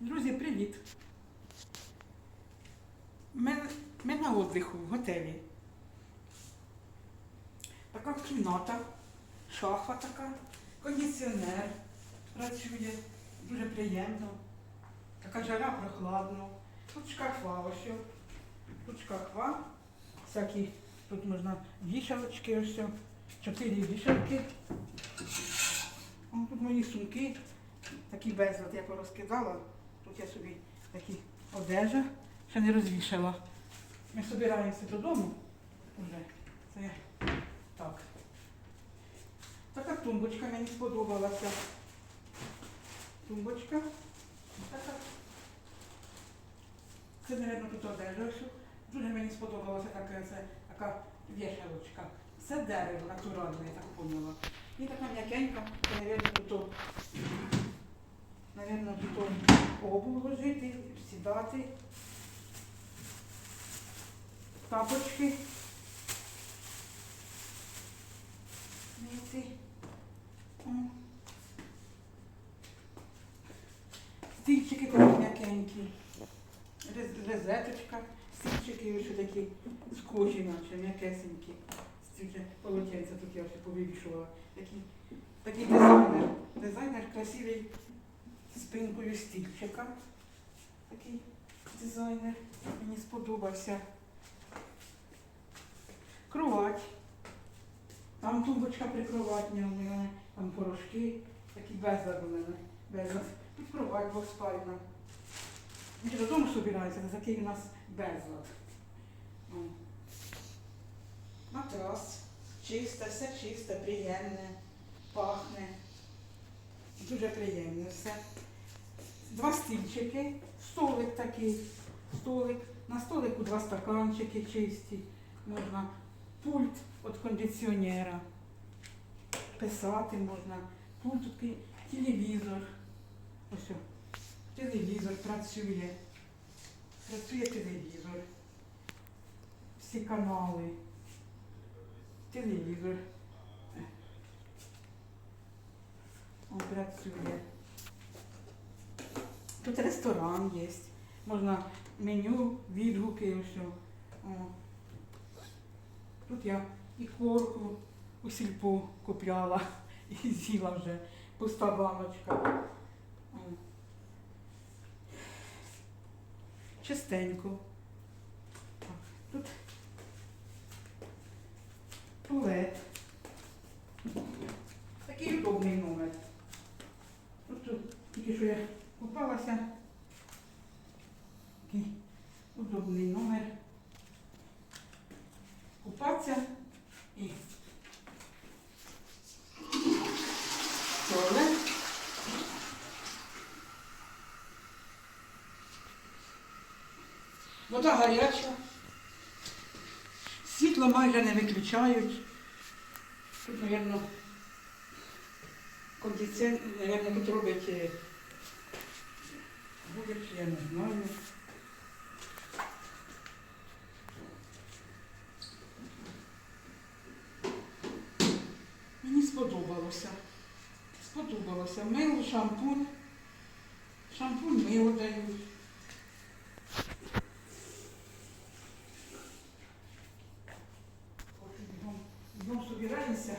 Друзі, привіт! Ми, ми на отдиху в готелі. Така кімната, шафа така, кондиціонер працює, дуже приємно. Така жара прохладно. Тут шкафа ось. Тут шкафа. Всякі, тут можна вішалочки ось. Чотири вішалки. Тут мої сумки. Такий безлад я порозкидала. Тут я собі такі одежа, ще не розвішала. Ми збираємося додому вже. Це так. Така тумбочка мені сподобалася. Тумбочка. Така. Це, мабуть, тут одежа. Дуже мені сподобалася така, це, така вішалочка. Все дерево натуральне, я так поняла. І така м'якенька, це, мабуть, тут Наверно, тут обув ложити, сідати. Тапочки. Ці. Стільчики такі м'якенькі. Рез- Розеточка. Стільчики ось такі схожі, наче м'якесенькі. Стільки полотенця тут я ще повивішувала. Такі, такий дизайнер. Дизайнер красивий спинкою стільчика. Такий дизайнер. Мені сподобався. Кровать. Там тумбочка прикроватня у мене, там порошки, такі безлад у мене. Безлад. Тут кровать двоспальна. Ми додому собирається, за такий у нас безлад. Матрас. Чисте, все чисте, приємне, пахне. Дуже приємне все. Два стільчики, столик такий, столик. На столику два стаканчики чисті. Можна пульт від кондиціонера. Писати можна. Пульт такий, телевізор. Ось. Телевізор працює. Працює телевізор. Всі канали. Телевізор. Он працює. Тут ресторан є. Можна меню, відгуки. Ось. О. Тут я і корку у сільпо купляла і з'їла вже пуста баночка. О. Чистенько. Тут туалет. Такий удобний номер. Тут тільки що я купалася. Такий удобний номер. Купатися і туалет. Вода гаряча. Світло майже не виключають. Тут, мабуть, кондиціонер, мабуть, робить буде, я не знаю. Мені сподобалося. Сподобалося. Мило, шампунь. Шампунь мило дають. Бігом собираємося.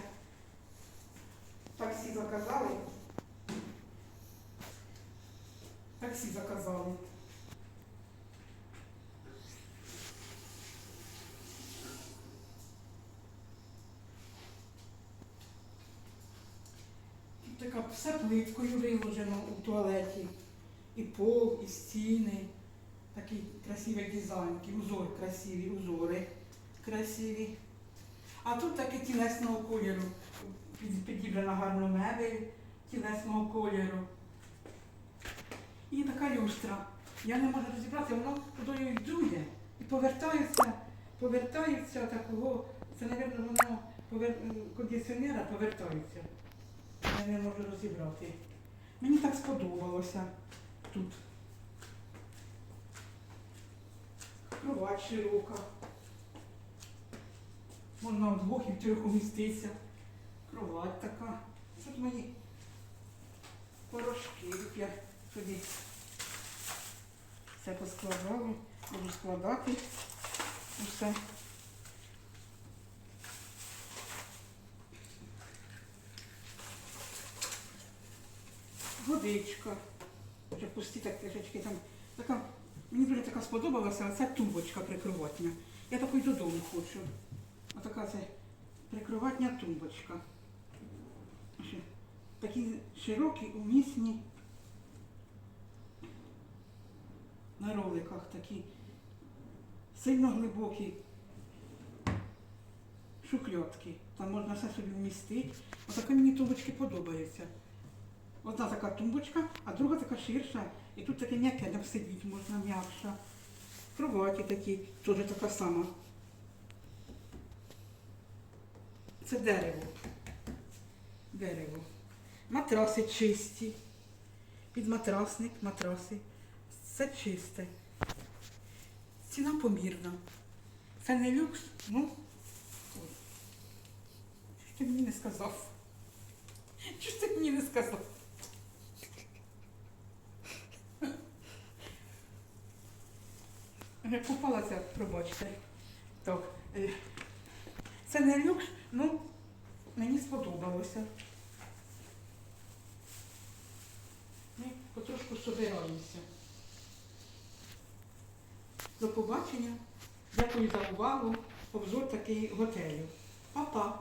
Така все плиткою виложено у туалеті. І пол, і стіни. Такий красивий дизайн, такий узор красиві, узори красиві. А тут таке тілесного кольору. Підібрана гарно мебель тілесного кольору. І така люстра. Я не можу розібрати, воно водою йдує і повертається, повертається такого. Це, мабуть, воно повер... кондиціонера повертається. Я не можу розібрати. Мені так сподобалося тут. Кровать широка. Можна вдвох і втрьох уміститися. Кровать така. Тут мої порошки. Тут я собі Все поскладали, буду складати усе. Водичка. Вже пусті так трішечки там. Така, мені дуже така сподобалася, ця тумбочка прикроватня. Я такої додому хочу. Отака це прикроватня тумбочка. Такі широкі, умісні. На роликах такі. Сильно глибокі шухльотки. Там можна все собі вмістити. Отака мені тумбочки подобаються. Одна така тумбочка, а друга така ширша. І тут таке м'яке, там сидіти можна м'якша. Кроваті такі, теж така сама. Це дерево. Дерево. Матраси чисті. Підматрасник, матраси. Все чисте. Ціна помірна. Це не люкс, ну. Ой. Що ти мені не сказав? Що ти мені не сказав? Купалася, пробачте. Так. е, Це не люкс, ну мені сподобалося. Ми потрошку собираємося. До побачення. Дякую за увагу. Обзор такий готелю. Па-па.